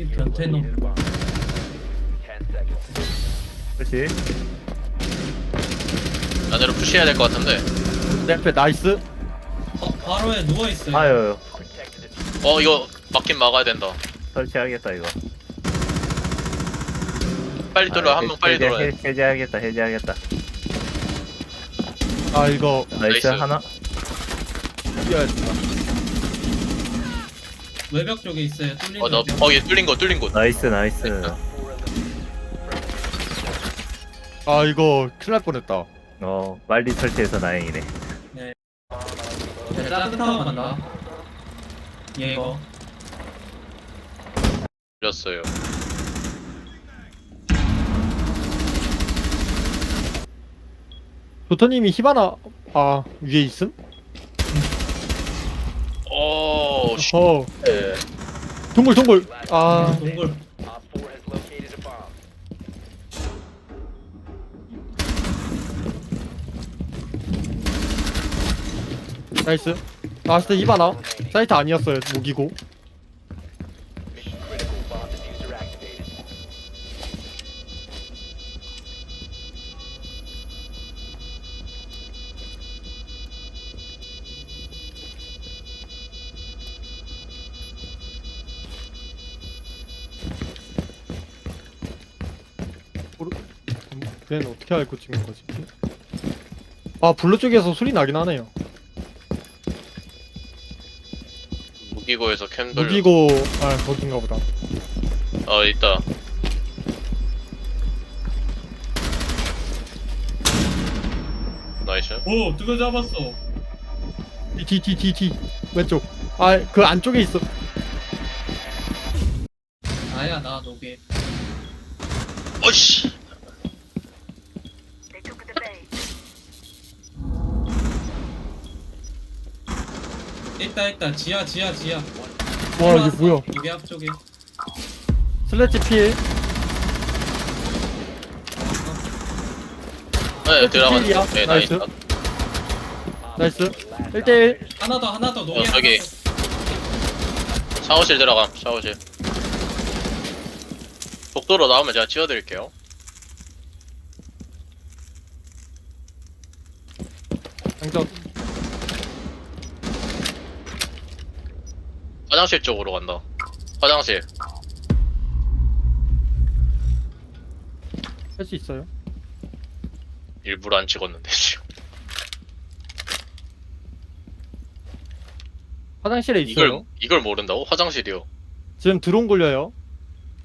이 변태놈 그렇지. 안으로 푸시해야 될 것 같은데 내 앞에 나이스 어, 바로에 누워있어요 아유, 어 이거 막긴 막아야 된다 설치하겠다 이거. 빨리 돌아 한명 빨리 해제, 돌아야 돼 해- 해제하겠다, 해제하겠다. 아 이거 나이스, 나이스. 하나. 뛰어야 돼 외벽 쪽에 있어요 뚫리는 어나 벽. 거기 뚫린 거 뚫린 곳 나이스, 나이스. 아 이거 큰일 날 뻔했다 어, 빨리 설치해서 다행이네. 네, 따뜻하고 간다 얘 이거 들렸어요 도토님이 히바나 아 위에 있음? 오 씨. 어. 네. 동굴 동굴. 아. 동굴. 나이스. 나왔을 때 히바나? 사이트 아니었어요 무기고 음, 걔는 어떻게 알고 찍는 거지? 아 블루 쪽에서 소리 나긴 하네요. 무기고에서 캠 돌려. 무기고 아 거긴가 보다. 어 있다. 나이스. 오 누가 잡았어? 뒤뒤뒤뒤 왼쪽. 아 그 안쪽에 있어. 나야 나 노게 어이씨 있다 있다. 지하 지하 지하. 와 이게 뭐야? 노게 앞쪽에. 슬래치 필네 들어갔어. 네 나이스. 나이스. 나이스. 1대1 하나 더 하나 더. 어, 저기. 하나 더. 샤워실 들어감 샤워실. 복도로 나오면 제가 치워드릴게요. 장전 화장실 쪽으로 간다. 화장실. 할 수 있어요. 일부러 안 찍었는데 지금. 화장실에 있어요. 이걸 이걸 모른다고? 화장실이요. 지금 드론 굴려요.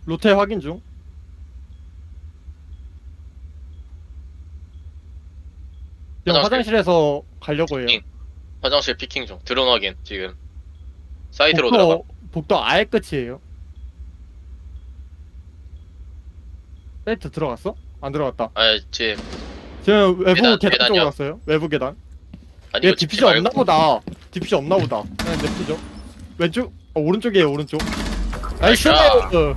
로테 확인 중. 지금 화장실. 화장실 에서 가려고 해요. 응. 화장실 피킹 중. 드론 확인 지금 사이트로 복도, 들어가 복도 아예 끝이에요. 사이트 들어갔어? 안 들어갔다. 아 지금 지금 외부 계단, 계단, 계단이요. 쪽으로 갔어요. 외부 계단. 아니 얘 이거 디퓨저 없나 말고. 보다. 디퓨저 없나 보다. 그냥 냅두죠. 왼쪽? 어, 오른쪽이에요 오른쪽. 나이스. 나이스. 어.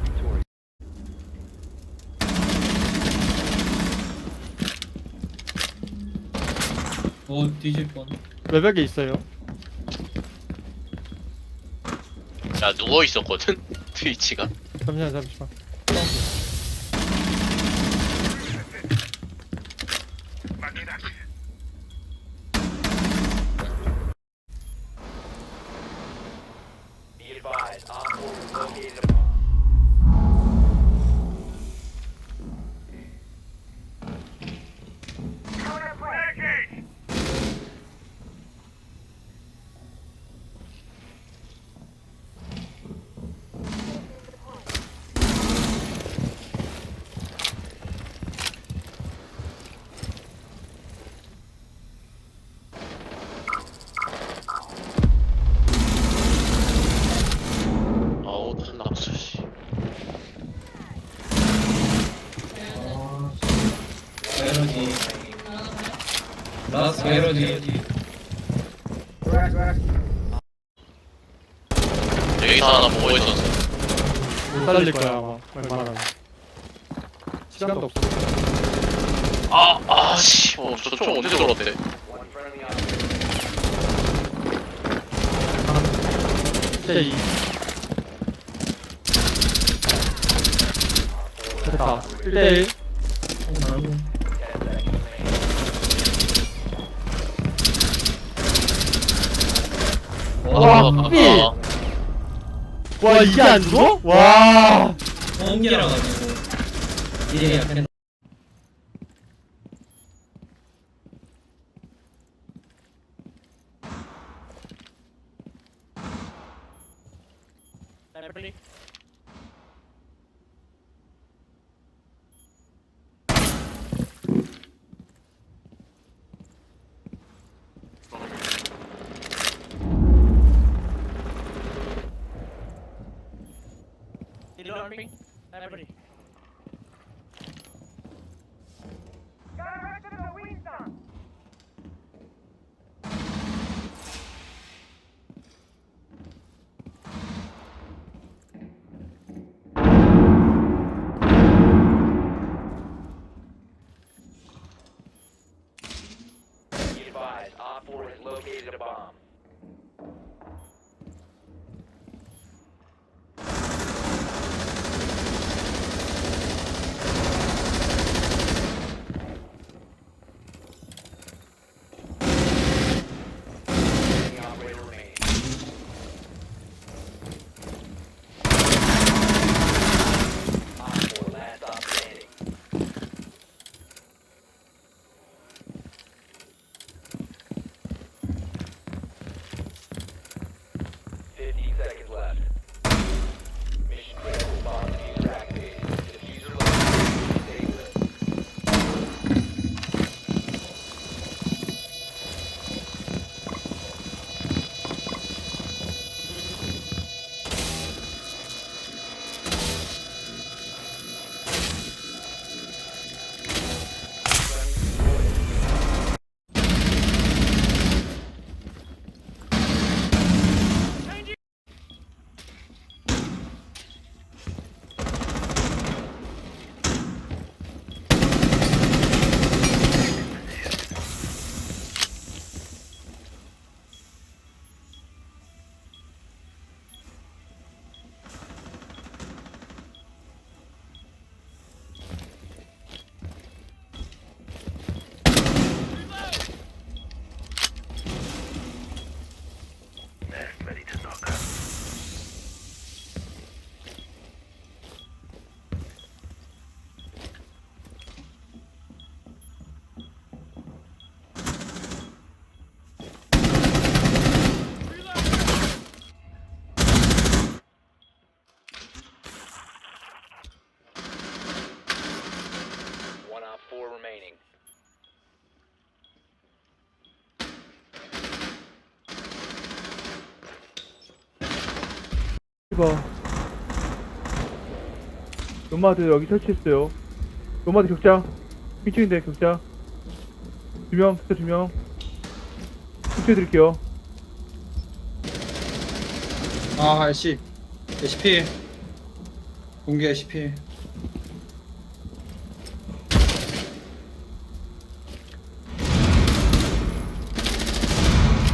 오 뒤질 뻔. 외벽에 있어요 야 누워 있었거든? 트위치가. 잠시만 잠시만 아우 낙수 씨 에너지 에너지. 여기서 하나 보고 있었어. 못 살릴 거야 아마. 웬만하면 시간도 없어. 아 아 씨. 어, 저쪽 언제 들어왔대? 진짜 이 됐다. 1대1 와, 아, 삐! 아, 와 이게 안 죽어? 와. 홈기라 가지고 이게 약간 jumping. Everybody. Advised, Op 4 has located a bomb. 봐. 노마드 여기 설치했어요. 노마드 격자. 1층인데 격자. 두 명, 격자 두 명. 설치해드릴게요. 아, 애쉬. 애쉬피. 공개 애쉬피.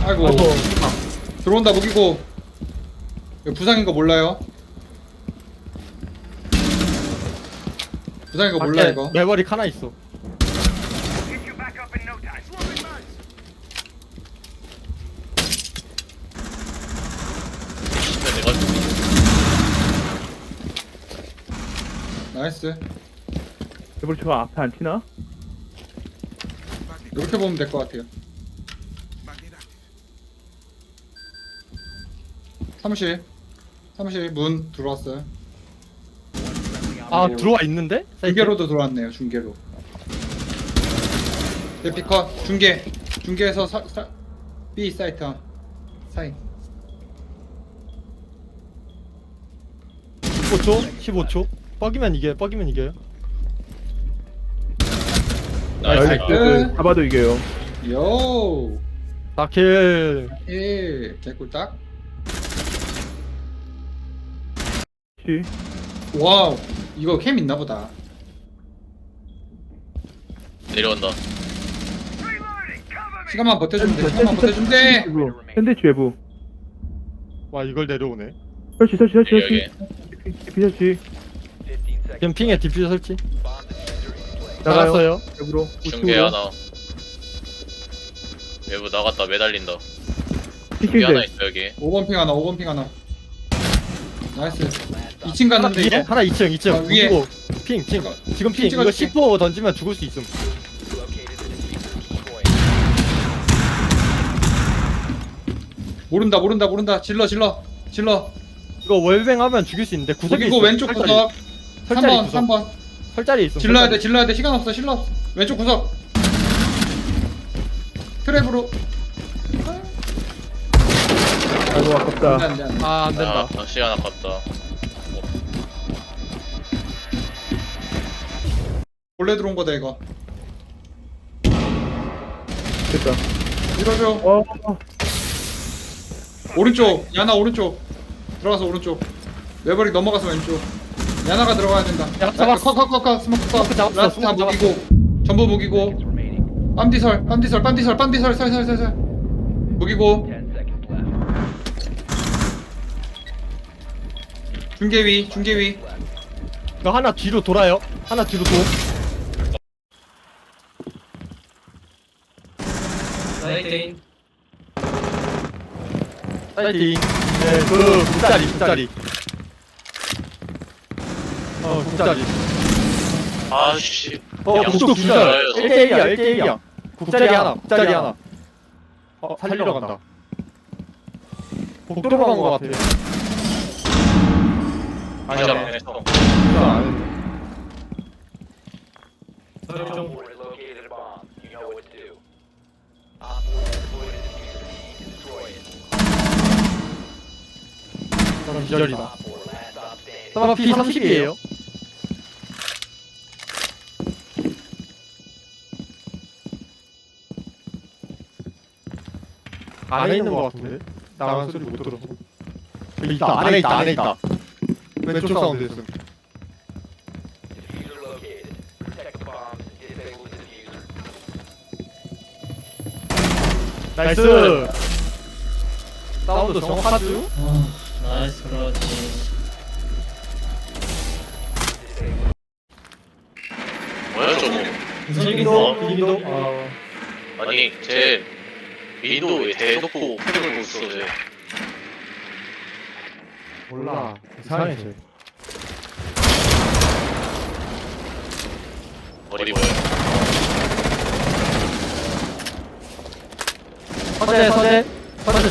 아이고. 들어온다, 무기고. 부상인 거 몰라요? 부상인 거 몰라, 밖에 이거. 매버릭 하나 있어 진짜 내가 죽이 나이스. 레버리 저 앞에 안 튀나? 이렇게 보면 될 것 같아요. 사무실. 사무실 문 들어왔어요. 아 들어와 있는데? 중계로도 들어왔네요. 중계로. 대피컷 중계. 중계에서 사, 사, B 사이트 한. 사인. 15초? 15초? 뻑이면 이겨 뻑이면 이겨요 나이스 나이스. 그, 잡아도 이겨요. 요. 나킬 예. 개꿀딱. 시. 와우. 이거 캠 있나 보다. 내려온다 시간만 버텨주면 돼. 시간만 버텨주면 돼. 샌드위치 외부. 와 이걸 내려오네 설치, 설치, 설치, 여기 설치. 피 설치. 15 seconds 지금 핑에 디퓨저 설치. 나갔어요. 외부로. 중계 우측으로. 하나. 외부 나갔다 매달린다. 여기 피킹 하나 돼. 있어 여기. 5번 핑 하나 5번 핑 하나 나이스 2층 하나 갔는데 위에 이거 하나 2층 2층. 아, 위에. 그리고 핑 핑. 이거 지금 핑 핑 이거 찍어줄게. 10호 던지면 죽을 수 있음. 모른다 모른다 모른다 질러 질러 질러 이거 월뱅 하면 죽일 수 있는데 구석에 그리고 있음. 왼쪽 설자리. 구석 설자리 3번 구석. 3번 설자리 있음. 질러야 돼 설자리. 질러야 돼 시간 없어 실러 없어. 왼쪽 구석 트랩으로 아이고 아깝다. 안돼 안돼 안돼 아, 안 된다. 아, 시간 아깝다. 원래 들어온 거다 이거 됐다. 밀어줘 어. 오른쪽 야나 오른쪽 들어가서 오른쪽 매버릭 넘어가서 왼쪽 야나가 들어가야 된다 야, 잡았어. 컷컷컷컷 스모크 잡았어, 라스트 다 스모크 무기고 전부 무기고. 빰디설 빰디설 빰디설 빰디설 살살살살 무기고 10 seconds left. 중계위 중계위 이거 하나 뒤로 돌아요. 하나 뒤로 도. 사이팅. 네, 그 국자리 국자리. 어, 국자리. 아씨. 어, 야, 국도 국자 국자. 알아요. 1대1이야, 1대1이야. 국자리 하나, 국자리 하나. 어, 살리러 간다. 복도로 간 거 같아. 진짜 아니야. 했어. 국자 안 했네. 설정. Op 4 has located a bomb. You know what to do. Op 4 has deployed a diffuser. Destroy it. 저런 기절이다. Op 4 last stop standing. 서마 P 30이에요. 안에 있는 거 같은데? 나간 소리 못 들어서. 여기 있다, 안에 있다, 안에 있다. 왼쪽 사운드 있음. Diffuser located. Protect the bombs 나이스! 사운드 정확하죠? 아, 나이스 그렇지. 뭐야 저거? 비밀도, 비밀도. 어, 아니 제 윈도우에 대놓고 패널을 못 써. 쟤. 몰라. 이상해, 쟤. 머리 뭐야? 서재, 서재. 서재.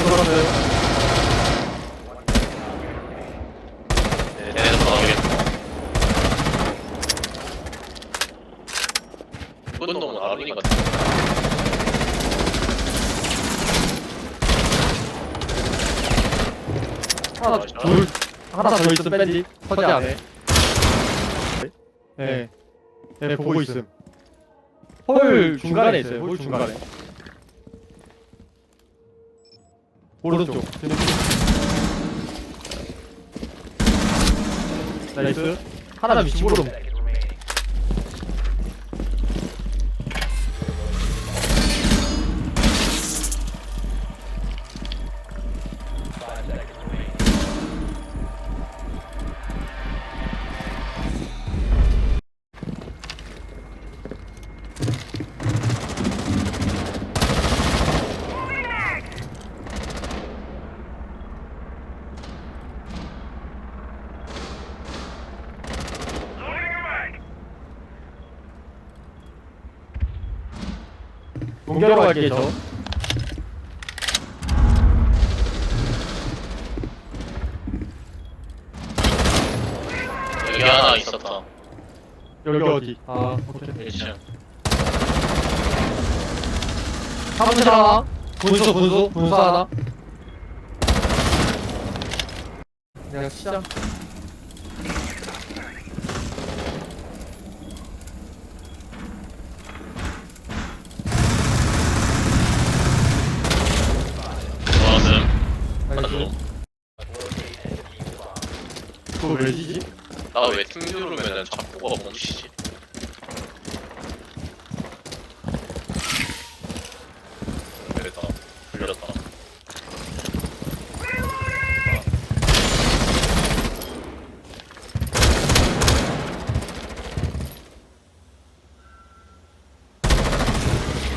네, 나오겠다. 이건 너무 같아. 하나, 둘, 하나 더 있음, 밴디. 서재 안에. 네. 네, 보고 있음. 홀 중간에 있어요, 홀 중간에. 오른쪽. 나이스. 하나 위치 모름. 공개로 갈게요, 저. 여기 하나 있었다. 여기 어디? 아, 오케이. 1층. 사무실 하나. 분수, 분수, 분수 하나. 내가 시작. 좋았음. 나이스. 그거 왜 지지? 나 왜 팀 누르면은 자꾸가 멈추지?